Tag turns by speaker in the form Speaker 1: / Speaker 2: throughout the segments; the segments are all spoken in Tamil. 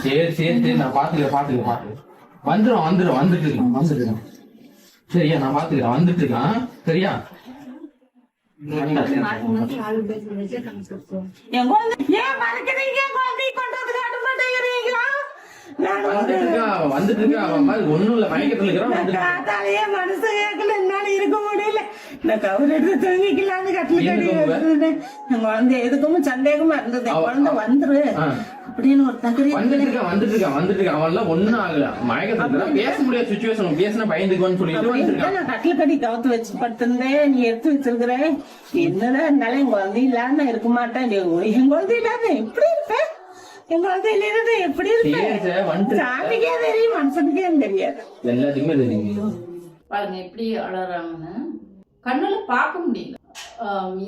Speaker 1: சரி சரி சரி. நான் பாத்துக்கிறேன் பாத்துக்கிறேன் பாத்துக்கிறேன். வந்துடும் வந்துடும் வந்துட்டு இருக்கேன் வந்துட்டு இருக்கேன் சரியா நான் பாத்துக்கிறேன். வந்துட்டு இருக்கேன் சரியா?
Speaker 2: என் குழந்தை ஏன் மறக்கிறீங்க? குழந்தைய கொண்டு வந்து காட்ட மாட்டேங்கிறீங்க நான்
Speaker 1: வந்துட்டு இருக்கா வந்துட்டு இருக்கா அவன் மாதிரி ஒண்ணும் இல்ல மயக்கத்துல இருக்கிறான்.
Speaker 2: காத்தாலேயே மனசு கேட்கல என்னால இருக்க முடியல. இந்த கவர் எடுத்து தூங்கிக்கலாம்னு கட்டில கடி
Speaker 1: எதுக்கு உங்க?
Speaker 2: இருந்தேன் என் குழந்தை எதுக்கும் சந்தேகமா இருந்தது. குழந்தை வந்துரு. அப்படின்னு ஒரு தகரி
Speaker 1: வந்துட்டு இருக்கா வந்துட்டு இருக்கா வந்துட்டு இருக்கா அவன் எல்லாம் ஒண்ணும் ஆகல மயக்கத்துல பேச முடியாத சுச்சுவேஷன் பேசினா பயந்துக்குவான்னு சொல்லிட்டு இருக்கான்
Speaker 2: நான் கட்டில கடி கவுத்து வச்சு படுத்திருந்தேன் நீ எடுத்து வச்சிருக்கிற என்னடா இருந்தாலும் என் குழந்தை இல்லாம இருக்க மாட்டேன். என் குழந்தை இல்லாம எப்படி இருப்பேன்? குழந்தை இல்லாத எப்படி
Speaker 1: வந்துட்டு
Speaker 2: சாமிக்கே தெரியும் மனுஷனுக்கே தெரியாது.
Speaker 1: எல்லாத்துக்குமே தெரியும்.
Speaker 3: பாருங்க எப்படி அழறாங்கன்னு. கண்ணுல பார்க்க முடியல.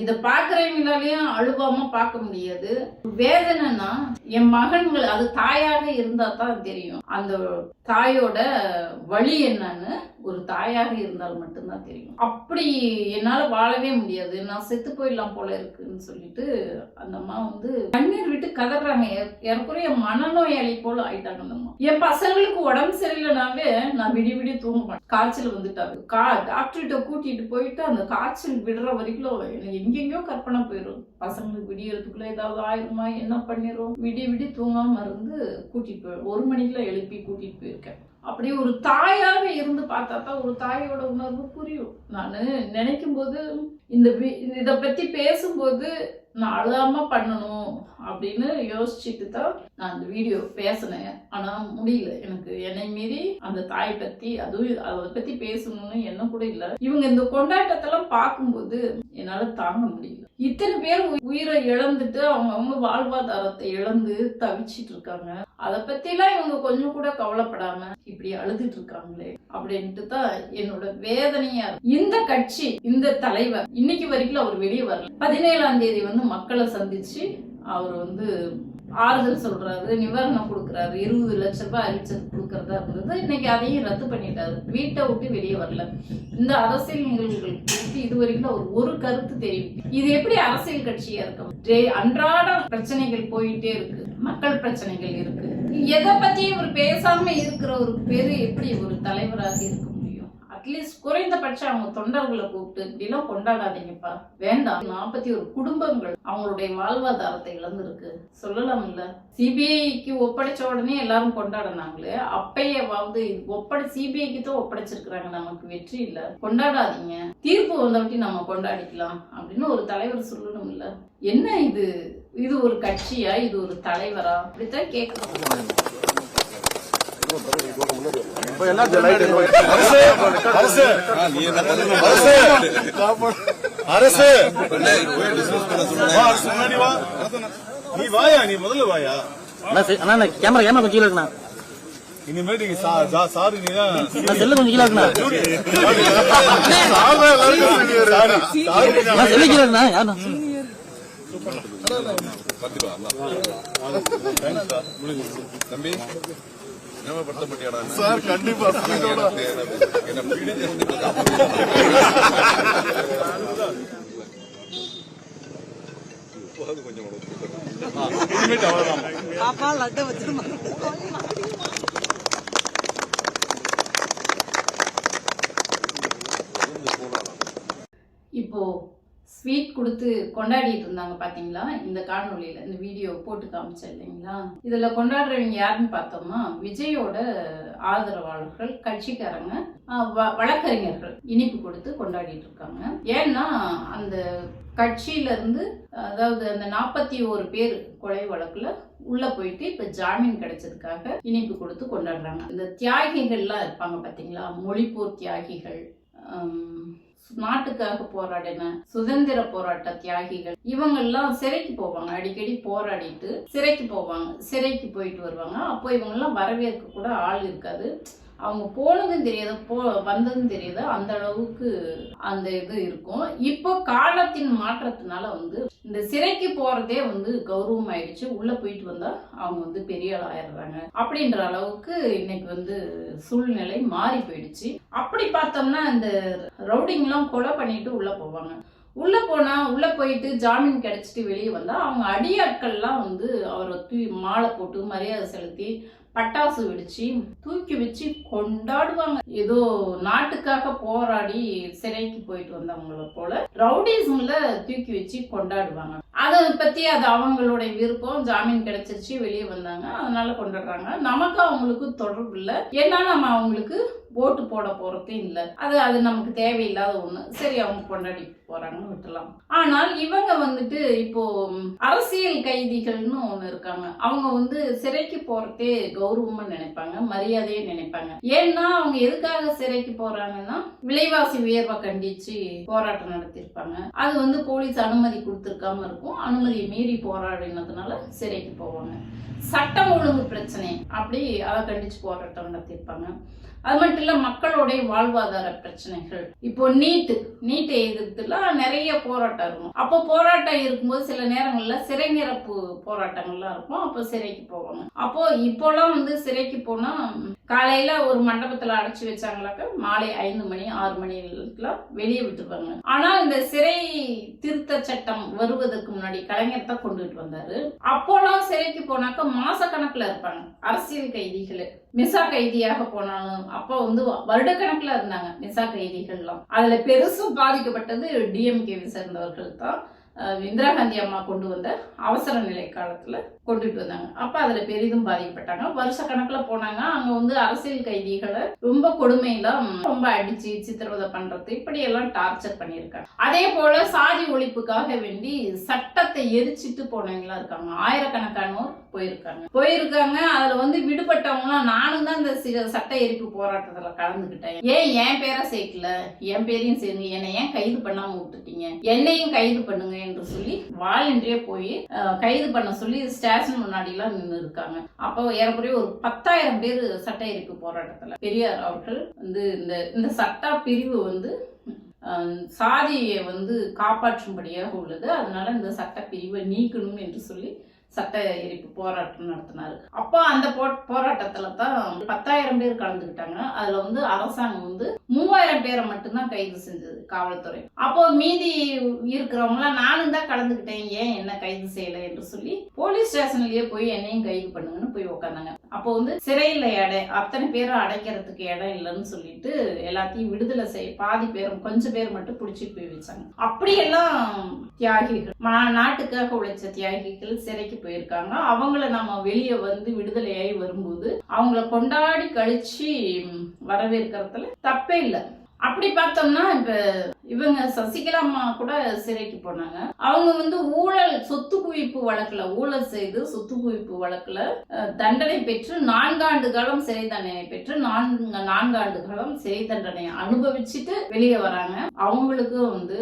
Speaker 3: இத பாக்குறவங்களாலயும் அழுவாம பார்க்க முடியாது. வேதனைனா என் மகன்கள் அது தாயாக இருந்தா தான் தெரியும். அந்த தாயோட வழி என்னன்னு ஒரு தாயாக இருந்தால் மட்டும்தான் தெரியும். அப்படி என்னால் வாழவே முடியாது. நான் செத்து போயிடலாம் போல இருக்குன்னு சொல்லிட்டு அந்த அம்மா வந்து கண்ணீர் விட்டு கதறாங்க ஏற்குறைய மனநோயாளி போல ஆயிட்டாங்க அந்த அம்மா. என் பசங்களுக்கு உடம்பு சரியில்லைனாவே நான் விடிய விடிய தூங்க மாட்டேன். காய்ச்சல் வந்துட்டாரு கா டாக்டர்கிட்ட கூட்டிட்டு போயிட்டு அந்த காய்ச்சல் விடுற வரைக்கும் எனக்கு எங்கெங்கயோ கற்பனை போயிடும் பசங்களுக்கு விடியறதுக்குள்ள ஏதாவது ஆயிருமா? என்ன பண்ணிரும்? விடிய விடிய தூங்காம இருந்து கூட்டிட்டு போயிடும் ஒரு மணிக்குள்ள எழுப்பி கூட்டிட்டு போயிருக்கேன். அப்படியே ஒரு தாயாக இருந்து பார்த்தா தான் ஒரு தாயோட உணர்வு புரியும். நான் நினைக்கும் போது இந்த வி- பற்றி பேசும்போது நான் அழுகாம பண்ணணும். அப்படின்னு யோசிச்சுட்டு தான் நான் அந்த வீடியோ பேசினேன். ஆனால் முடியல. எனக்கு என்னை மீறி அந்த தாய் பற்றி அதுவும் அதை பற்றி பேசணும்னு என்ன கூட இல்லை. இவங்க இந்த கொண்டாட்டத்தெல்லாம் பார்க்கும்போது என்னால் தாங்க முடியல. இத்தனை பேர் உயிரை இழந்துட்டு அவங்க அவங்க வாழ்வாதாரத்தை இழந்து தவிச்சிட்டு இருக்காங்க. அதை பற்றிலாம் இவங்க கொஞ்சம் கூட கவலைப்படாம இப்படி அழுதுட்டு இருக்காங்களே அப்படின்ட்டு தான் என்னோட வேதனையா இந்த கட்சி இந்த தலைவர் இன்னைக்கு வரைக்கும் அவர் வெளியே வரல. பதினேழாம் தேதி வந்து மக்களை சந்திச்சு அவர் வந்து ஆறுதல் சொல்றாரு நிவாரணம் கொடுக்குறாரு இருபது லட்ச ரூபாய் அறிவிச்சது கொடுக்கறதா இருந்தது. இன்னைக்கு அதையும் ரத்து பண்ணிட்டாரு. வீட்டை விட்டு வெளியே வரல. இந்த அரசியல் நிகழ்வுகள் குறித்து இது வரைக்கும் அவர் ஒரு கருத்து தெரியும் இது எப்படி அரசியல் கட்சியா இருக்கும் அன்றாட பிரச்சனைகள் போயிட்டே இருக்கு. மக்கள் பிரச்சனைகள் இருக்கு. எதை பத்தி இவர் பேசாம இருக்கிற ஒரு பேரு எப்படி ஒரு தலைவராக இருக்கும்? அட்லீஸ்ட் குறைந்தபட்சம் அவங்க தொண்டர்களை கூப்பிட்டு இப்படிலாம் கொண்டாடாதீங்கப்பா. வேண்டாம். நாற்பத்தி ஒரு குடும்பங்கள் அவங்களுடைய வாழ்வாதாரத்தை இழந்திருக்கு. சொல்லலாம் இல்ல சிபிஐக்கு ஒப்படைச்ச உடனே எல்லாரும் கொண்டாடினாங்களே அப்பயாவது ஒப்படை சிபிஐக்கு தான் ஒப்படைச்சிருக்கிறாங்க. நமக்கு வெற்றி இல்ல. கொண்டாடாதீங்க. தீர்ப்பு வந்தவட்டி நம்ம கொண்டாடிக்கலாம் அப்படின்னு ஒரு தலைவர் சொல்லணும் இல்ல என்ன இது? இது ஒரு கட்சியா? இது ஒரு தலைவரா? அப்படித்தான் கேட்கணும்
Speaker 4: அரசு! அரசு அரசு நீ வாயா நீ முதல்ல வாயா
Speaker 5: அண்ணா கேமரா கேமரா கொஞ்சம் கீழே
Speaker 4: இனிமேல் நீங்க சா- நீ தான்
Speaker 5: செல்லு கொஞ்சம் கீழே செல்லு கீழே யாருண்ணா?
Speaker 4: சார் கண்டிப்பா சீட்டோட. இனிமேட்டு அவ்வளவுதான்
Speaker 3: இப்போ ட்ரீட் கொடுத்து கொண்டாடிட்டு இருந்தாங்க பாத்தீங்களா? இந்த காணொலியில் இந்த வீடியோ போட்டு காமிச்சேன் இல்லைங்களா? இதுல கொண்டாடுறவங்க யாருன்னு பார்த்தோம்னா விஜயோட ஆதரவாளர்கள் கட்சிக்காரங்க வ- வழக்கறிஞர்கள் இனிப்பு கொடுத்து கொண்டாடிட்டு இருக்காங்க ஏன்னா அந்த கட்சியில இருந்து அதாவது அந்த நாற்பத்தி ஒரு பேர் கொலை வழக்குல உள்ள போயிட்டு இப்ப ஜாமீன் கிடைச்சதுக்காக இனிப்பு கொடுத்து கொண்டாடுறாங்க. இந்த தியாகிகள்லாம் இருப்பாங்க பாத்தீங்களா? மொழிப்போர் தியாகிகள் நாட்டுக்காக போராடின சுதந்திர போராட்ட தியாகிகள் இவங்கெல்லாம் சிறைக்கு போவாங்க. அடிக்கடி போராடிட்டு சிறைக்கு போவாங்க. சிறைக்கு போயிட்டு வருவாங்க. அப்போ இவங்கெல்லாம் வரவேற்க கூட ஆள் இருக்காது. அவங்க போனதும் தெரியாது. போ வந்ததும் தெரியாது. அந்த அளவுக்கு அந்த இது இருக்கும். இப்போ காலத்தின் மாற்றத்தினால வந்து இந்த சிறைக்கு போறதே வந்து கௌரவம் ஆயிடுச்சு உள்ள போயிட்டு வந்தா அவங்க வந்து பெரிய ஆள் ஆயிடுறாங்க அப்படின்ற அளவுக்கு இன்னைக்கு வந்து சூழ்நிலை மாறி போயிடுச்சு அப்படி பார்த்தோம்னா இந்த ரவுடிங்லாம் கொலை பண்ணிட்டு உள்ள போவாங்க. உள்ள போனா உள்ள போயிட்டு ஜாமீன் கிடைச்சிட்டு வெளியே வந்தா அவங்க அடியாட்கள்லாம் வந்து அவரை தூ மாலை போட்டு மரியாதை செலுத்தி பட்டாசு வெடிச்சு தூக்கி வச்சு கொண்டாடுவாங்க. ஏதோ நாட்டுக்காக போராடி சிறைக்கு போயிட்டு வந்தவங்கள போல ரவுடிசம்ல தூக்கி வச்சு கொண்டாடுவாங்க. அதை பத்தி அது அவங்களுடைய விருப்பம். ஜாமீன் கிடைச்சிருச்சு வெளியே வந்தாங்க. அதனால கொண்டாடுறாங்க. நமக்கு அவங்களுக்கு தொடர்பு இல்லை. ஏன்னா நம்ம அவங்களுக்கு ஓட்டு போட போறதே இல்லை. அது அது நமக்கு தேவையில்லாத ஒண்ணு. சரி அவங்க கொண்டாடி போறாங்கன்னு விட்டுலாம் ஆனால் இவங்க வந்துட்டு இப்போ அரசியல் கைதிகள்னு ஒண்ணு இருக்காங்க. அவங்க வந்து சிறைக்கு போறதே கௌரவமா நினைப்பாங்க மரியாதையை நினைப்பாங்க. ஏன்னா அவங்க எதுக்காக சிறைக்கு போறாங்கன்னா விலைவாசி உயர்வை கண்டிச்சு போராட்டம் நடத்தியிருப்பாங்க. அது வந்து போலீஸ் அனுமதி கொடுத்துருக்காம இருக்கும். அனுமதியை மீறி போராடினதுனால சிறைக்கு போவாங்க. சட்டம் ஒழுங்கு பிரச்சனை. அப்படி அதை கண்டிச்சு போராட்டம் நடத்தியிருப்பாங்க. அது மட்டும் இல்ல மக்களுடைய வாழ்வாதார பிரச்சனைகள். இப்போ நீட்டு நீட்டை எதிர்த்துலாம் நிறைய போராட்டம் இருக்கும். அப்போ போராட்டம் இருக்கும்போது சில நேரங்களில் சிறை நிரப்பு போராட்டங்கள்லாம் இருக்கும். அப்போ சிறைக்கு போவாங்க அப்போ இப்போலாம் வந்து சிறைக்கு போனா காலையில ஒரு மண்டபத்துல அடைச்சு வச்சாங்களாக்க மாலை ஐந்து மணி ஆறு மணிக்கெல்லாம் வெளியே விட்டுருவாங்க. ஆனா இந்த சிறை திருத்த சட்டம் வருவதற்கு முன்னாடி கலைஞர் தான் கொண்டுட்டு வந்தாரு. அப்போலாம் சிறைக்கு போனாக்க மாச கணக்குல இருப்பாங்க. அரசியல் கைதிகள். மிசா கைதியாக போனாலும் அப்போ வந்து வருடக்கணக்கில் இருந்தாங்க மிசா கைதிகள்லாம். அதுல பெருசும் பாதிக்கப்பட்டது டிஎம்கேவை சேர்ந்தவர்கள் தான். இந்திரா காந்தி அம்மா கொண்டு வந்த அவசர நிலை காலத்துல கொண்டுட்டு வந்தாங்க. அப்போ அதுல பெரிதும் பாதிக்கப்பட்டாங்க. வருஷ கணக்கில் போனாங்க. அங்க வந்து அரசியல் கைதிகளை ரொம்ப கொடுமையெல்லாம் ரொம்ப அடிச்சு சித்திரவதை பண்றது இப்படியெல்லாம் டார்ச்சர் பண்ணியிருக்காங்க. அதே போல சாதி ஒழிப்புக்காக வேண்டி சட்ட சட்டத்தை எரிச்சிட்டு போனவங்களா இருக்காங்க. ஆயிரக்கணக்கானோர் போயிருக்காங்க. போயிருக்காங்க. அதுல வந்து விடுபட்டவங்களாம் நானும் தான் இந்த சட்ட எரிப்பு போராட்டத்துல கலந்துக்கிட்டேன் ஏன் என் பேரை சேர்க்கல? என் பேரையும் சேர்ந்து என்னை ஏன் கைது பண்ணாம விட்டுட்டீங்க? என்னையும் கைது பண்ணுங்க என்று சொல்லி வாலண்டியே போய் கைது பண்ண சொல்லி ஸ்டேஷன் முன்னாடி எல்லாம் நின்று இருக்காங்க. அப்போ ஏறக்குறைய ஒரு பத்தாயிரம் பேர் சட்ட எரிப்பு போராட்டத்துல பெரியார் அவர்கள் வந்து இந்த இந்த சட்ட பிரிவு வந்து சாதியை வந்து காப்பாற்றும்படியாக உள்ளது. அதனால் இந்த சட்டப்பிரிவை நீக்கணும் என்று சொல்லி சட்ட எரிப்பு போராட்டம் நடத்தினாரு. அப்போ அந்த போ போராட்டத்துல தான் பத்தாயிரம் பேர் கலந்துக்கிட்டாங்க அதுல வந்து அரசாங்கம் வந்து மூவாயிரம் பேரை மட்டும்தான் கைது செஞ்சது காவல்துறை. அப்போ மீதி இருக்கிறவங்களாம் நானும் தான் கலந்துக்கிட்டேன் ஏன் என்ன கைது செய்யல என்று சொல்லி போலீஸ் ஸ்டேஷன்லயே போய் என்னையும் கைது பண்ணுங்கன்னு போய் உக்காந்தாங்க. அப்போ வந்து சிறையில் அடை அத்தனை பேரை அடைக்கிறதுக்கு இடம் இல்லைன்னு சொல்லிட்டு எல்லாத்தையும் விடுதலை செய்ய பாதி பேரும் கொஞ்சம் பேர் மட்டும் பிடிச்சிட்டு போய் வச்சாங்க. அப்படியெல்லாம் தியாகிகள் மா- நாட்டுக்காக உழைச்ச தியாகிகள் சிறைக்கு போயிருக்காங்க. அவங்கள நம்ம வெளியே வந்து விடுதலையாகி வரும்போது அவங்கள கொண்டாடி கழிச்சு வரவேற்கிறதுல தப்பே இல்லை. அப்படி பார்த்தோம்னா இப்ப இவங்க சசிகலா அம்மா கூட சிறைக்கு போனாங்க. அவங்க வந்து ஊழல் சொத்து குவிப்பு வழக்குல ஊழல் செய்து சொத்து குவிப்பு வழக்குல தண்டனை பெற்று நான்காண்டு காலம் சிறை தண்டனை பெற்று நான்கு நான்காண்டு காலம் சிறை தண்டனை அனுபவிச்சுட்டு வெளியே வராங்க. அவங்களுக்கும் வந்து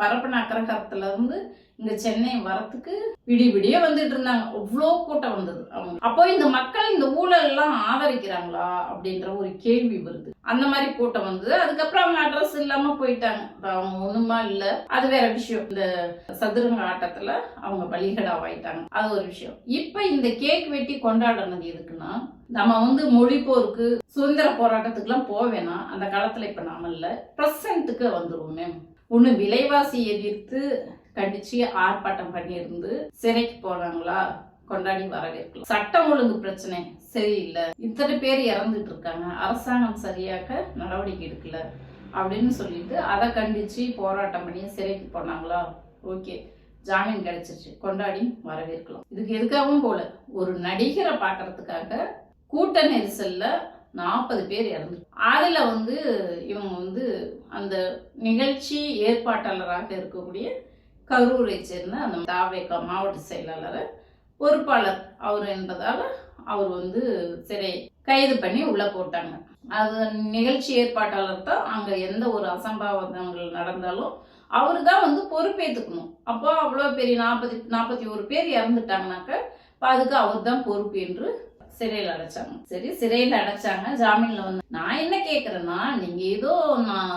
Speaker 3: பரப்பன அக்கரகரத்துல இருந்து இந்த சென்னை வரத்துக்கு விடிய விடிய வந்துட்டு இருந்தாங்க. அவ்வளோ கூட்டம் வந்தது. அவங்க. அப்போ இந்த மக்கள் இந்த ஊழல் எல்லாம் ஆதரிக்கிறாங்களா அப்படின்ற ஒரு கேள்வி வருது. அந்த மாதிரி கூட்டம் வந்தது. அதுக்கப்புறம் அவங்க அட்ரஸ் இல்லாம போயிட்டாங்க. அவங்க ஒண்ணுமா இல்ல. அது வேற விஷயம். இந்த சதுரங்க ஆட்டத்துல அவங்க பலிகடாவாயிட்டாங்க. அது ஒரு விஷயம். இப்ப இந்த கேக் வெட்டி கொண்டாடினது எதுக்குன்னா நம்ம வந்து மொழி போருக்கு சுதந்திர போராட்டத்துக்குலாம் போவேனா அந்த காலத்துல இப்ப நாம இல்ல. பிரசன்ட்டுக்கு வந்துருவோமே ஒன்று விலைவாசி எதிர்த்து கண்டிச்சு ஆர்ப்பாட்டம் பண்ணியிருந்து சிறைக்கு போனாங்களா? கொண்டாடி வரவேற்கலாம். சட்டம் ஒழுங்கு பிரச்சனை சரியில்லை. இத்தனை பேர் இறந்துட்டு இருக்காங்க. அரசாங்கம் சரியாக நடவடிக்கை எடுக்கல அப்படின்னு சொல்லிட்டு அதை கண்டிச்சு போராட்டம் பண்ணி சிறைக்கு போனாங்களா? ஓகே. ஜாமீன் கிடைச்சிருச்சு. கொண்டாடி வரவேற்கலாம். இதுக்கு எதுக்காகவும் போல. ஒரு நடிகரை பார்க்கறதுக்காக கூட்ட நெரிசல்ல நாற்பது பேர் இறந்து. அதில் வந்து இவங்க வந்து அந்த நிகழ்ச்சி ஏற்பாட்டாளராக இருக்கக்கூடிய கரூரை சேர்ந்த அந்த தாவேக்கா மாவட்ட செயலாளர் பொறுப்பாளர் அவர் என்பதால் அவர் வந்து சிறை கைது பண்ணி உள்ளே போட்டாங்க. அது நிகழ்ச்சி ஏற்பாட்டாளர் தான் அங்கே எந்த ஒரு அசம்பாவிதங்கள் நடந்தாலும் அவர் தான் வந்து பொறுப்பேற்றுக்கணும் அப்போ அவ்வளோ பெரிய நாற்பத்தி நாற்பத்தி ஒரு பேர் இறந்துட்டாங்கனாக்க இப்போ அதுக்கு அவர் தான் பொறுப்பு என்று சிறையில் அடைச்சாங்க. சரி சிறையில் அடைச்சாங்க. ஜாமீனில் வந்து நான் என்ன கேட்குறேன்னா நீங்கள் ஏதோ நான்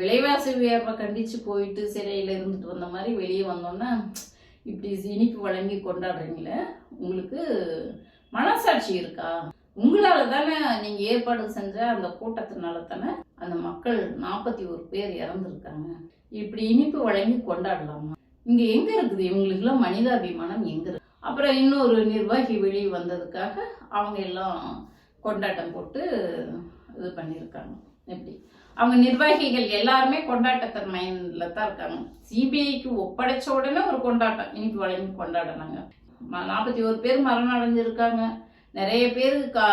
Speaker 3: விலைவாசி உயர்வை கண்டித்து போயிட்டு சிறையில் இருந்துட்டு வந்த மாதிரி வெளியே வந்தோன்னா இப்படி இனிப்பு வழங்கி கொண்டாடுறீங்களே உங்களுக்கு மனசாட்சி இருக்கா? உங்களால தானே நீங்கள் ஏற்பாடு செஞ்ச அந்த கூட்டத்தினால தானே அந்த மக்கள் நாற்பத்தி ஒரு பேர் இறந்துருக்காங்க. இப்படி இனிப்பு வழங்கி கொண்டாடலாமா? இங்கே எங்கே இருக்குது? இவங்களுக்குலாம் மனிதாபிமானம் எங்கே இருக்கு? அப்புறம் இன்னொரு நிர்வாகி வெளியே வந்ததுக்காக அவங்க எல்லாம் கொண்டாட்டம் போட்டு இது பண்ணியிருக்காங்க. எப்படி? அவங்க நிர்வாகிகள் எல்லாருமே கொண்டாட்டத்தன் மைண்ட்ல தான் இருக்காங்க. சிபிஐக்கு ஒப்படைச்ச உடனே ஒரு கொண்டாட்டம் இனிப்பு வழங்கி கொண்டாடினாங்க. நாற்பத்தி ஒரு பேர் மரணம் அடைஞ்சிருக்காங்க நிறைய பேர் கா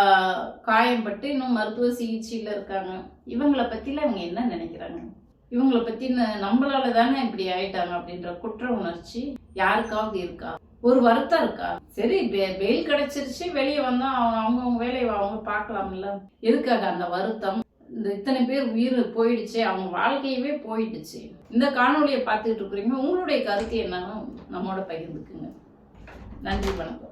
Speaker 3: காயம்பட்டு இன்னும் மருத்துவ சிகிச்சையில் இருக்காங்க. இவங்கள பற்றியில் அவங்க என்ன நினைக்கிறாங்க? இவங்களை பற்றி நம்மளால தானே இப்படி ஆயிட்டாங்க அப்படின்ற குற்ற உணர்ச்சி யாருக்காவது இருக்கா? ஒரு வருத்தம் இருக்கா? சரி வெயில் கிடைச்சிருச்சு வெளியே வந்தா அவங்க அவங்கவுங்க வேலையை அவங்க பார்க்கலாம்ல. எதுக்காக அந்த வருத்தம்? இந்த இத்தனை பேர் உயிர் போயிடுச்சு அவங்க வாழ்க்கையவே போயிடுச்சு. இந்த காணொளியை பார்த்துட்டு இருக்கிறீங்க. உங்களுடைய கருத்து என்னன்னு நம்மோட பகிர்ந்துக்குங்க. நன்றி வணக்கம்.